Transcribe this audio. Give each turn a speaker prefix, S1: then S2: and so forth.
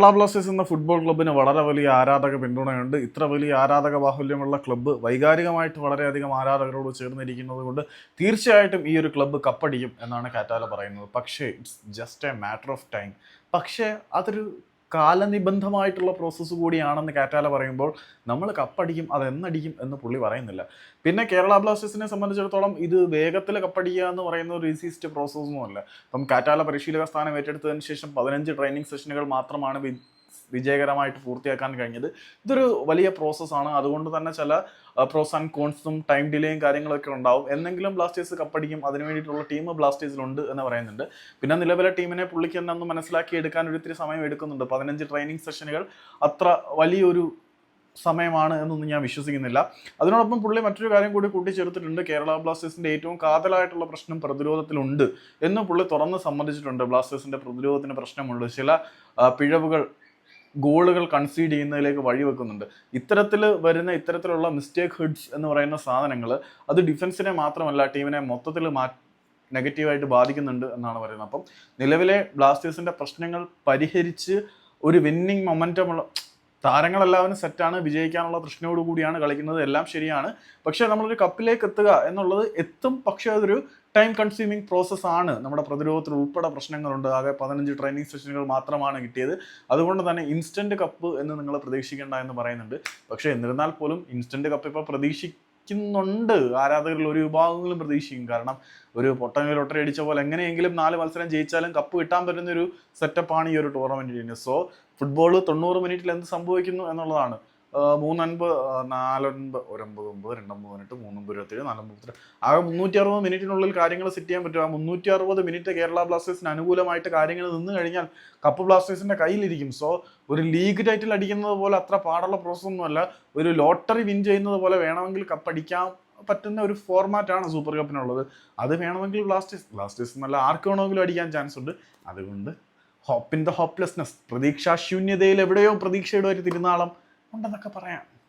S1: Kerala Blasters എന്ന football ക്ലബ്ബിന് വളരെ വലിയ ആരാധക പിന്തുണയുണ്ട്. ഇത്ര വലിയ ആരാധക ബാഹുല്യമുള്ള ക്ലബ്ബ് വൈകാരികമായിട്ട് വളരെയധികം ആരാധകരോട് ചേർന്നിരിക്കുന്നത് കൊണ്ട് തീർച്ചയായിട്ടും ഈ ഒരു ക്ലബ്ബ് കപ്പടിക്കും എന്നാണ് കാറ്റാല പറയുന്നത്. പക്ഷേ it's just a matter of time പക്ഷേ അതൊരു കാലനിബന്ധമായിട്ടുള്ള പ്രോസസ്സ് കൂടിയാണെന്ന് കാറ്റാല പറയുമ്പോൾ നമ്മൾ കപ്പടിക്കും അത് എന്നടിക്കും എന്ന് പുള്ളി പറയുന്നില്ല. പിന്നെ കേരള ബ്ലാസ്റ്റേഴ്സിനെ സംബന്ധിച്ചിടത്തോളം ഇത് വേഗത്തിൽ കപ്പടിക്കുക എന്ന് പറയുന്ന ഒരു ഈസിസ്റ്റ് പ്രോസസ്സ് അല്ല ഇപ്പം കാറ്റാല പരിശീലക സ്ഥാനം ഏറ്റെടുത്തതിന് ശേഷം പതിനഞ്ച് ട്രെയിനിങ് സെഷനുകൾ മാത്രമാണ് വിജയകരമായിട്ട് പൂർത്തിയാക്കാൻ കഴിഞ്ഞത്. ഇതൊരു വലിയ പ്രോസസ്സാണ് അതുകൊണ്ട് തന്നെ ചില പ്രോസ് ആൻഡ് കോൺസും ടൈം ഡിലേയും കാര്യങ്ങളൊക്കെ ഉണ്ടാവും. എന്നെങ്കിലും ബ്ലാസ്റ്റേഴ്സ് കപ്പടിക്കും അതിന് വേണ്ടിയിട്ടുള്ള ടീം ബ്ലാസ്റ്റേഴ്സിലുണ്ട് എന്ന് പറയുന്നുണ്ട്. പിന്നെ നിലവിലെ ടീമിനെ പുള്ളിക്ക് തന്നെ ഒന്ന് മനസ്സിലാക്കി എടുക്കാൻ ഒരിത്തിരി സമയം എടുക്കുന്നുണ്ട്. പതിനഞ്ച് ട്രെയിനിങ് സെഷനുകൾ അത്ര വലിയൊരു സമയമാണ് എന്നൊന്നും ഞാൻ വിശ്വസിക്കുന്നില്ല. അതിനോടൊപ്പം പുള്ളി മറ്റൊരു കാര്യം കൂടി കൂട്ടിച്ചേർത്തിട്ടുണ്ട്. കേരള ബ്ലാസ്റ്റേഴ്സിന്റെ ഏറ്റവും കാതലായിട്ടുള്ള പ്രശ്നം പ്രതിരോധത്തിലുണ്ട് എന്ന് പുള്ളി തുറന്ന് സമ്മതിച്ചിട്ടുണ്ട്. ബ്ലാസ്റ്റേഴ്സിന്റെ പ്രതിരോധത്തിന് പ്രശ്നമുണ്ട്. ചില പിഴവുകൾ ഗോളുകൾ കൺസീഡ് ചെയ്യുന്നതിലേക്ക് വഴിവെക്കുന്നുണ്ട് ഇത്തരത്തിൽ വരുന്ന ഇത്തരത്തിലുള്ള മിസ്റ്റേക്ക് ഹെഡ്സ് എന്ന് പറയുന്ന സാധനങ്ങൾ അത് ഡിഫൻസിനെ മാത്രമല്ല ടീമിനെ മൊത്തത്തിൽ മാ നെഗറ്റീവായിട്ട് ബാധിക്കുന്നുണ്ട് എന്നാണ് പറയുന്നത്. അപ്പം നിലവിലെ ബ്ലാസ്റ്റേഴ്സിന്റെ പ്രശ്നങ്ങൾ പരിഹരിച്ച് ഒരു വിന്നിങ് മൊമെന്റമുള്ള താരങ്ങളെല്ലാവരും സെറ്റാണ് വിജയിക്കാനുള്ള പ്രശ്നയോട് കൂടിയാണ് കളിക്കുന്നത് എല്ലാം ശരിയാണ്. പക്ഷേ നമ്മളൊരു കപ്പിലേക്ക് എത്തുക എന്നുള്ളത് എത്തും പക്ഷേ അതൊരു ടൈം കൺസ്യൂമിങ് പ്രോസസ്സ് ആണ്. നമ്മുടെ പ്രതിരോധത്തിൽ ഉൾപ്പെടെ പ്രശ്നങ്ങളുണ്ട്. ആകെ പതിനഞ്ച് ട്രെയിനിങ് സെഷനുകൾ മാത്രമാണ് കിട്ടിയത്. അതുകൊണ്ട് തന്നെ ഇൻസ്റ്റന്റ് കപ്പ് എന്ന് നിങ്ങൾ പ്രതീക്ഷിക്കേണ്ട എന്ന് പറയുന്നുണ്ട്. പക്ഷേ എന്നിരുന്നാൽ പോലും ഇൻസ്റ്റന്റ് കപ്പ് ഇപ്പോൾ പ്രതീക്ഷിക്കുന്നുണ്ട്. ആരാധകരിൽ ഒരു വിഭാഗങ്ങളും പ്രതീക്ഷിക്കും. കാരണം ഒരു പൊട്ടങ്ങ ലോട്ടറി അടിച്ച പോലെ എങ്ങനെയെങ്കിലും നാല് മത്സരം ജയിച്ചാലും കപ്പ് കിട്ടാൻ പറ്റുന്ന ഒരു സെറ്റപ്പാണ് ഈ ഒരു ടൂർണമെന്റിന് സോ ഫുട്ബോൾ തൊണ്ണൂറ് മിനിറ്റിൽ എന്ത് സംഭവിക്കുന്നു എന്നുള്ളതാണ്. മൂന്നൻപത് നാലൻപത് ഒരമ്പത് ഒമ്പത് രണ്ടൊമ്പത് പതിനെട്ട് മൂന്നൊമ്പത് ഇരുപത്തേഴ് നാലൊമ്പത് ആകെ മുന്നൂറ്റി അറുപത് മിനിറ്റിനുള്ളിൽ കാര്യങ്ങൾ സെറ്റ് ചെയ്യാൻ പറ്റും. ആ മുന്നൂറ്റി അറുപത് മിനിറ്റ് കേരള ബ്ലാസ്റ്റേഴ്സിന് അനുകൂലമായിട്ട് കാര്യങ്ങൾ നിന്ന് കഴിഞ്ഞാൽ കപ്പ് ബ്ലാസ്റ്റേഴ്സിന്റെ കയ്യിലിരിക്കും. സോ ഒരു ലീഗ് ടൈറ്റിൽ അടിക്കുന്നത് പോലെ അത്ര പാടുള്ള പ്രോസസ് ഒന്നുമല്ല ഒരു ലോട്ടറി വിൻ ചെയ്യുന്നത് പോലെ വേണമെങ്കിൽ കപ്പ് അടിക്കാൻ പറ്റുന്ന ഒരു ഫോർമാറ്റാണ് സൂപ്പർ കപ്പിനുള്ളത് അത് വേണമെങ്കിൽ ബ്ലാസ്റ്റേഴ്സ് ബ്ലാസ്റ്റേഴ്സ് നല്ല ആർക്ക് വേണമെങ്കിലും അടിക്കാൻ ചാൻസ് ഉണ്ട്. അതുകൊണ്ട് ഹോപ്പ് ഇൻ ദ ഹോപ്പ്ലെസ്നെസ് പ്രതീക്ഷാശൂന്യതയിൽ എവിടെയോ പ്രതീക്ഷയുടെ ഒരു തിരുനാളം ഉണ്ടെന്നൊക്കെ പറയാം.